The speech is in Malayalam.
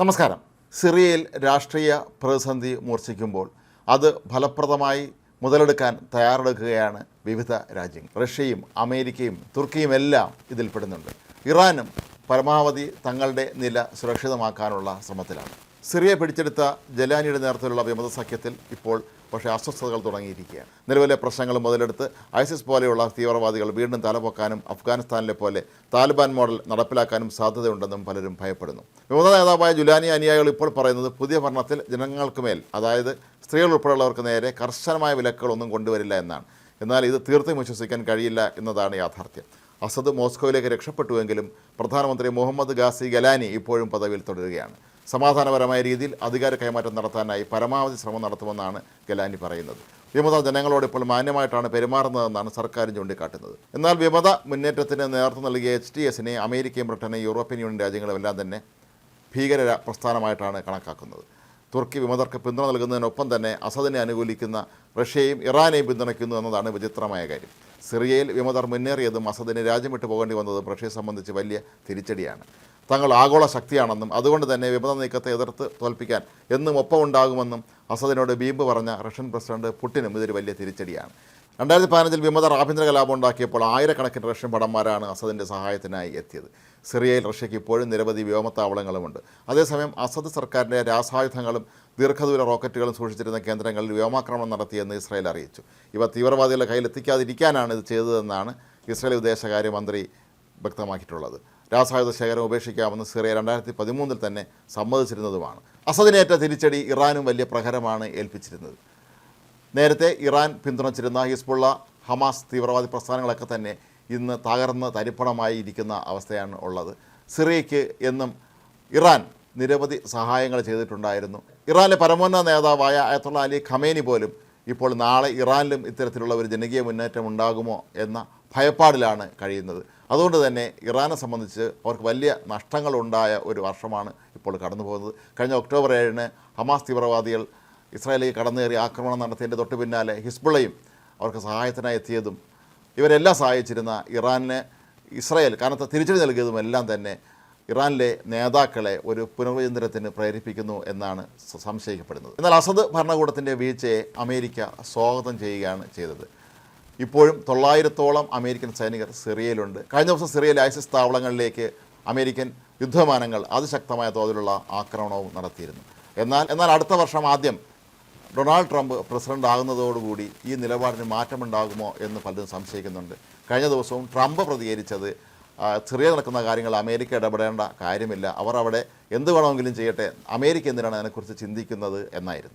നമസ്കാരം. സിറിയയിൽ രാഷ്ട്രീയ പ്രതിസന്ധി മൂർച്ഛിക്കുമ്പോൾ അത് ഫലപ്രദമായി മുതലെടുക്കാൻ തയ്യാറെടുക്കുകയാണ് വിവിധ രാജ്യങ്ങൾ. റഷ്യയും അമേരിക്കയും തുർക്കിയും എല്ലാം ഇതിൽപ്പെടുന്നുണ്ട്. ഇറാനും പരമാവധി തങ്ങളുടെ നില സുരക്ഷിതമാക്കാനുള്ള ശ്രമത്തിലാണ്. സിറിയ പിടിച്ചെടുത്ത ജലാനിയുടെ നേതൃത്വത്തിലുള്ള വിമത സഖ്യത്തിൽ ഇപ്പോൾ പക്ഷേ അസ്വസ്ഥതകൾ തുടങ്ങിയിരിക്കുകയാണ്. നിലവിലെ പ്രശ്നങ്ങൾ മുതലെടുത്ത് ഐസിസ് പോലെയുള്ള തീവ്രവാദികൾ വീണ്ടും തലപൊക്കാനും അഫ്ഗാനിസ്ഥാനിലെ പോലെ താലിബാൻ മോഡൽ നടപ്പിലാക്കാനും സാധ്യതയുണ്ടെന്നും പലരും ഭയപ്പെടുന്നു. വിമത നേതാവായ ജുലാനി അനുയായികൾ ഇപ്പോൾ പറയുന്നത് പുതിയ ഭരണത്തിൽ ജനങ്ങൾക്ക് മേൽ അതായത് സ്ത്രീകൾ ഉൾപ്പെടെയുള്ളവർക്ക് നേരെ കർശനമായ വിലക്കുകളൊന്നും കൊണ്ടുവരില്ല എന്നാണ്. എന്നാൽ ഇത് തീർത്തും വിശ്വസിക്കാൻ കഴിയില്ല എന്നതാണ് യാഥാർത്ഥ്യം. അസദ് മോസ്കോയിലേക്ക് രക്ഷപ്പെട്ടുവെങ്കിലും പ്രധാനമന്ത്രി മുഹമ്മദ് ഗാസി ഗലാനി ഇപ്പോഴും പദവിയിൽ തുടരുകയാണ്. സമാധാനപരമായ രീതിയിൽ അധികാര കൈമാറ്റം നടത്താനായി പരമാവധി ശ്രമം നടത്തുമെന്നാണ് ഗലാനി പറയുന്നത്. വിമത ജനങ്ങളോട് ഇപ്പോൾ മാന്യമായിട്ടാണ് പെരുമാറുന്നതെന്നാണ് സർക്കാർ ചൂണ്ടിക്കാട്ടുന്നത്. എന്നാൽ വിമത മുന്നേറ്റത്തിന് നേതൃത്വം നൽകിയ എച്ച് ടി എസിനെ അമേരിക്കയും ബ്രിട്ടനും യൂറോപ്യൻ യൂണിയൻ രാജ്യങ്ങളും എല്ലാം തന്നെ ഭീകര പ്രസ്ഥാനമായിട്ടാണ് കണക്കാക്കുന്നത്. തുർക്കി വിമതർക്ക് പിന്തുണ നൽകുന്നതിനൊപ്പം തന്നെ അസദിനെ അനുകൂലിക്കുന്ന റഷ്യയും ഇറാനെയും പിന്തുണയ്ക്കുന്നു എന്നതാണ് വിചിത്രമായ കാര്യം. സിറിയയിൽ വിമതർ മുന്നേറിയതും അസദിനെ രാജ്യം വിട്ടു പോകേണ്ടി വന്നതും റഷ്യയെ സംബന്ധിച്ച് വലിയ തിരിച്ചടിയാണ്. തങ്ങൾ ആഗോള ശക്തിയാണെന്നും അതുകൊണ്ട് തന്നെ വിമത നീക്കത്തെ എതിർത്ത് തോൽപ്പിക്കാൻ എന്നും ഒപ്പമുണ്ടാകുമെന്നും അസദിനോട് ബീംബ് പറഞ്ഞ റഷ്യൻ പ്രസിഡന്റ് പുടിനും ഇതൊരു വലിയ തിരിച്ചടിയാണ്. രണ്ടായിരത്തി പതിനഞ്ചിൽ വിമതർ ആഭ്യന്തര കലാപം ഉണ്ടാക്കിയപ്പോൾ ആയിരക്കണക്കിന് റഷ്യൻ ഭടന്മാരാണ് അസദിന്റെ സഹായത്തിനായി എത്തിയത്. സിറിയയിൽ റഷ്യയ്ക്ക് ഇപ്പോഴും നിരവധി വ്യോമത്താവളങ്ങളുമുണ്ട്. അതേസമയം അസദ് സർക്കാരിന്റെ രാസായുധങ്ങളും ദീർഘദൂര റോക്കറ്റുകളും സൂക്ഷിച്ചിരുന്ന കേന്ദ്രങ്ങളിൽ വ്യോമാക്രമണം നടത്തിയെന്ന് ഇസ്രായേൽ അറിയിച്ചു. ഇവ തീവ്രവാദികളുടെ കയ്യിലെത്തിക്കാതിരിക്കാനാണ് ഇത് ചെയ്തതെന്നാണ് ഇസ്രായേൽ വിദേശകാര്യമന്ത്രി വ്യക്തമാക്കിയിട്ടുള്ളത്. രാസായുധ ശേഖരം ഉപേക്ഷിക്കാമെന്ന് സിറിയ രണ്ടായിരത്തി പതിമൂന്നിൽ തന്നെ സമ്മതിച്ചിരുന്നതുമാണ്. അസദിനേറ്റ തിരിച്ചടി ഇറാനും വലിയ പ്രഹരമാണ് ഏൽപ്പിച്ചിരുന്നത്. നേരത്തെ ഇറാൻ പിന്തുണച്ചിരുന്ന ഹിസ്ബുള്ള ഹമാസ് തീവ്രവാദി പ്രസ്ഥാനങ്ങളൊക്കെ തന്നെ ഇന്ന് തകർന്ന് തരിപ്പണമായി ഇരിക്കുന്ന അവസ്ഥയാണ് ഉള്ളത്. സിറിയയ്ക്ക് എന്നും ഇറാൻ നിരവധി സഹായങ്ങൾ ചെയ്തിട്ടുണ്ടായിരുന്നു. ഇറാനിലെ പരമോന്നത നേതാവായ അയത്തുള്ള അലി ഖമേനി പോലും ഇപ്പോൾ നാളെ ഇറാനിലും ഇത്തരത്തിലുള്ള ഒരു ജനകീയ മുന്നേറ്റം ഉണ്ടാകുമോ എന്ന ഭയപ്പാടിലാണ് കഴിയുന്നത്. അതുകൊണ്ട് തന്നെ ഇറാനെ സംബന്ധിച്ച് അവർക്ക് വലിയ നഷ്ടങ്ങളുണ്ടായ ഒരു വർഷമാണ് ഇപ്പോൾ കടന്നു പോകുന്നത് കഴിഞ്ഞ ഒക്ടോബർ ഏഴിന് ഹമാസ് തീവ്രവാദികൾ ഇസ്രായേലിലേക്ക് കടന്നേറി ആക്രമണം നടത്തിയതിന്റെ തൊട്ട് പിന്നാലെ ഹിസ്ബുള്ളയും അവർക്ക് സഹായത്തിനായി എത്തിയതും ഇവരെല്ലാം സഹായിച്ചിരുന്ന ഇറാനിന് ഇസ്രായേൽ കനത്ത തിരിച്ചടി നൽകിയതും എല്ലാം തന്നെ ഇറാനിലെ നേതാക്കളെ ഒരു പുനർവിചിന്തനത്തിന് പ്രേരിപ്പിക്കുന്നു എന്നാണ് സംശയിക്കപ്പെടുന്നത്. എന്നാൽ അസദ് ഭരണകൂടത്തിന്റെ വീഴ്ചയെ അമേരിക്ക സ്വാഗതം ചെയ്യുകയാണ് ചെയ്തത്. ഇപ്പോഴും തൊള്ളായിരത്തോളം അമേരിക്കൻ സൈനികർ സിറിയയിലുണ്ട്. കഴിഞ്ഞ ദിവസം സിറിയയിലെ ഐസിസ് താവളങ്ങളിലേക്ക് അമേരിക്കൻ യുദ്ധവിമാനങ്ങൾ അതിശക്തമായ തോതിലുള്ള ആക്രമണവും നടത്തിയിരുന്നു. എന്നാൽ എന്നാൽ അടുത്ത വർഷം ആദ്യം ഡൊണാൾഡ് ട്രംപ് പ്രസിഡന്റ് ആകുന്നതോടുകൂടി ഈ നിലപാടിന് മാറ്റമുണ്ടാകുമോ എന്ന് പലരും സംശയിക്കുന്നുണ്ട്. കഴിഞ്ഞ ദിവസവും ട്രംപ് പ്രതികരിച്ചത് സിറിയ നടക്കുന്ന കാര്യങ്ങൾ അമേരിക്ക ഇടപെടേണ്ട കാര്യമില്ല. അവർ അവിടെ എന്ത് വേണമെങ്കിലും ചെയ്യട്ടെ അമേരിക്ക എന്തിനാണ് അതിനെക്കുറിച്ച് ചിന്തിക്കുന്നത് എന്നായിരുന്നു.